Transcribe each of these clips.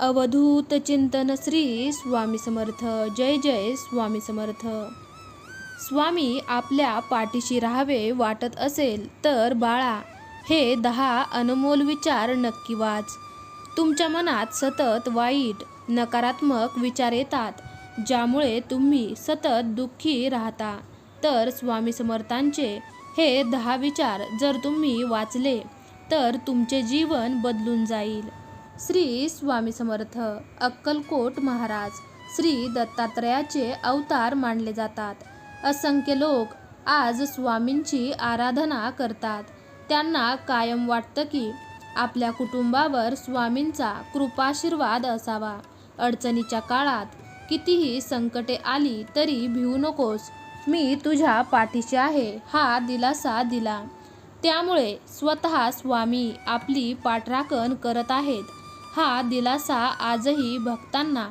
अवधूत चिंतन श्री स्वामी समर्थ. जय जय स्वामी समर्थ. स्वामी आपल्या पाठीशी राहावे वाटत असेल तर बाळा हे दहा अनमोल विचार नक्की वाच. तुमच्या मनात सतत वाईट नकारात्मक विचार येतात ज्यामुळे तुम्ही सतत दुःखी राहता. तर स्वामी समर्थांचे हे दहा विचार जर तुम्ही वाचले तर तुमचे जीवन बदलून जाईल. श्री स्वामी समर्थ अक्कलकोट महाराज श्री दत्तात्रयाचे अवतार मानले जातात. असंख्य लोक आज स्वामींची आराधना करतात. त्यांना कायम वाटतं की आपल्या कुटुंबावर स्वामींचा कृपाशीर्वाद असावा. अडचणीच्या काळात कितीही संकटे आली तरी भिवू नकोस. मी तुझ्या पाठीशी आहे हा दिलासा दिला. त्यामुळे स्वतः स्वामी आपली पाठराखण करत आहेत. हा दिलासा आजही भक्तांना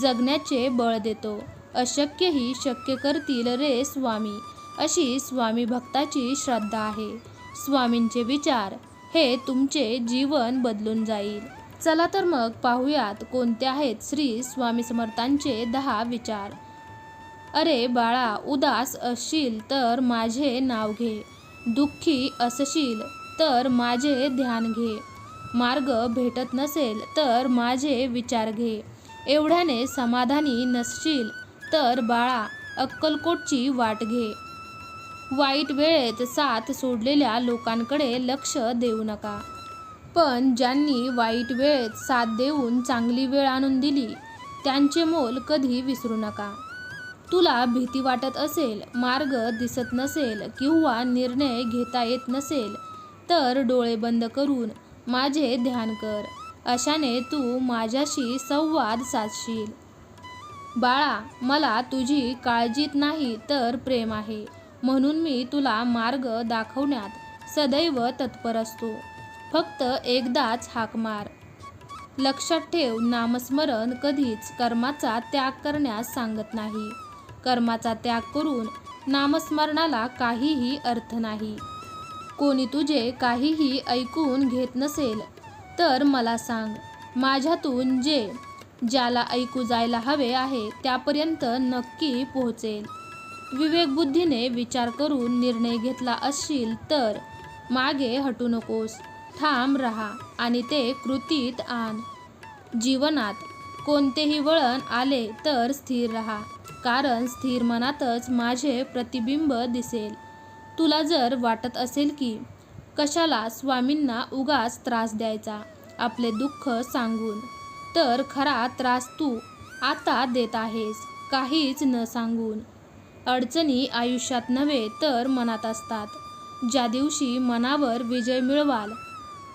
जगण्याचे बळ देतो. अशक्यही शक्य करतील रे स्वामी अशी स्वामी भक्ताची श्रद्धा आहे. स्वामींचे विचार हे तुमचे जीवन बदलून जाईल. चला तर मग पाहूयात कोणते आहेत श्री स्वामी समर्थांचे दहा विचार. अरे बाळा उदास असशील तर माझे नाव घे. दुःखी असशील तर माझे ध्यान घे. मार्ग भेटत नसेल तर माझे विचार घे. एवढ्याने समाधानी नसशील तर बाळा अक्कलकोटची वाट घे. वाईट वेळेत साथ सोडलेल्या लोकांकडे लक्ष देऊ नका. पण ज्यांनी वाईट वेळेत साथ देऊन चांगली वेळ आणून दिली त्यांचे मोल कधी विसरू नका. तुला भीती वाटत असेल मार्ग दिसत नसेल किंवा निर्णय घेता येत नसेल तर डोळे बंद करून माझे ध्यान कर. अशाने तू माझ्याशी संवाद साधशील. बाळा मला तुझी काळजीत नाही तर प्रेम आहे. म्हणून मी तुला मार्ग दाखवण्यात सदैव तत्पर असतो. फक्त एकदाच हाक मार. लक्षात ठेव नामस्मरण कधीच कर्माचा त्याग करण्यास सांगत नाही. कर्माचा त्याग करून नामस्मरणाला काहीही अर्थ नाही. कोणी तुझे काहीही ऐकून घेत नसेल तर मला सांग माझ्यातून जे ज्याला ऐकू जायला हवे आहे त्यापर्यंत नक्की पोहोचेल. विवेकबुद्धीने विचार करून निर्णय घेतला असशील तर मागे हटू नकोस ठाम राहा आणि ते कृतीत आण. जीवनात कोणतेही वळण आले तर स्थिर राहा कारण स्थिर मनातच माझे प्रतिबिंब दिसेल. तुला जर वाटत असेल की कशाला स्वामींना उगाच त्रास द्यायचा आपले दुःख सांगून तर खरा त्रास तू आता देत आहेस काहीच न सांगून. अडचणी आयुष्यात नव्हे तर मनात असतात. ज्या दिवशी मनावर विजय मिळवाल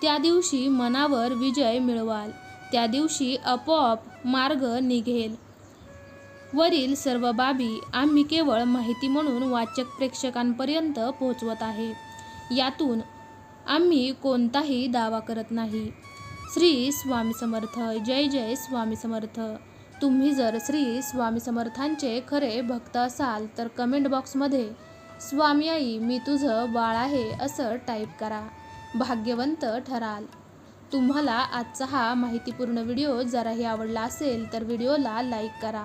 त्या दिवशी मनावर विजय मिळवाल. त्या दिवशी आपोआप मार्ग निघेल. वरील सर्व बाबी आम्ही केवळ माहिती म्हणून वाचक प्रेक्षकांपर्यंत पोहोचवत आहे. यातून आम्ही कोणताही दावा करत नाही. श्री स्वामी समर्थ. जय जय स्वामी समर्थ. तुम्ही जर श्री स्वामी समर्थांचे खरे भक्त असाल तर कमेंट बॉक्समध्ये स्वामी आई मी तुझं बाळ आहे असं टाईप करा. भाग्यवंत ठराल. तुम्हाला आजचा हा माहितीपूर्ण व्हिडिओ जराही आवडला असेल तर व्हिडिओला लाईक करा.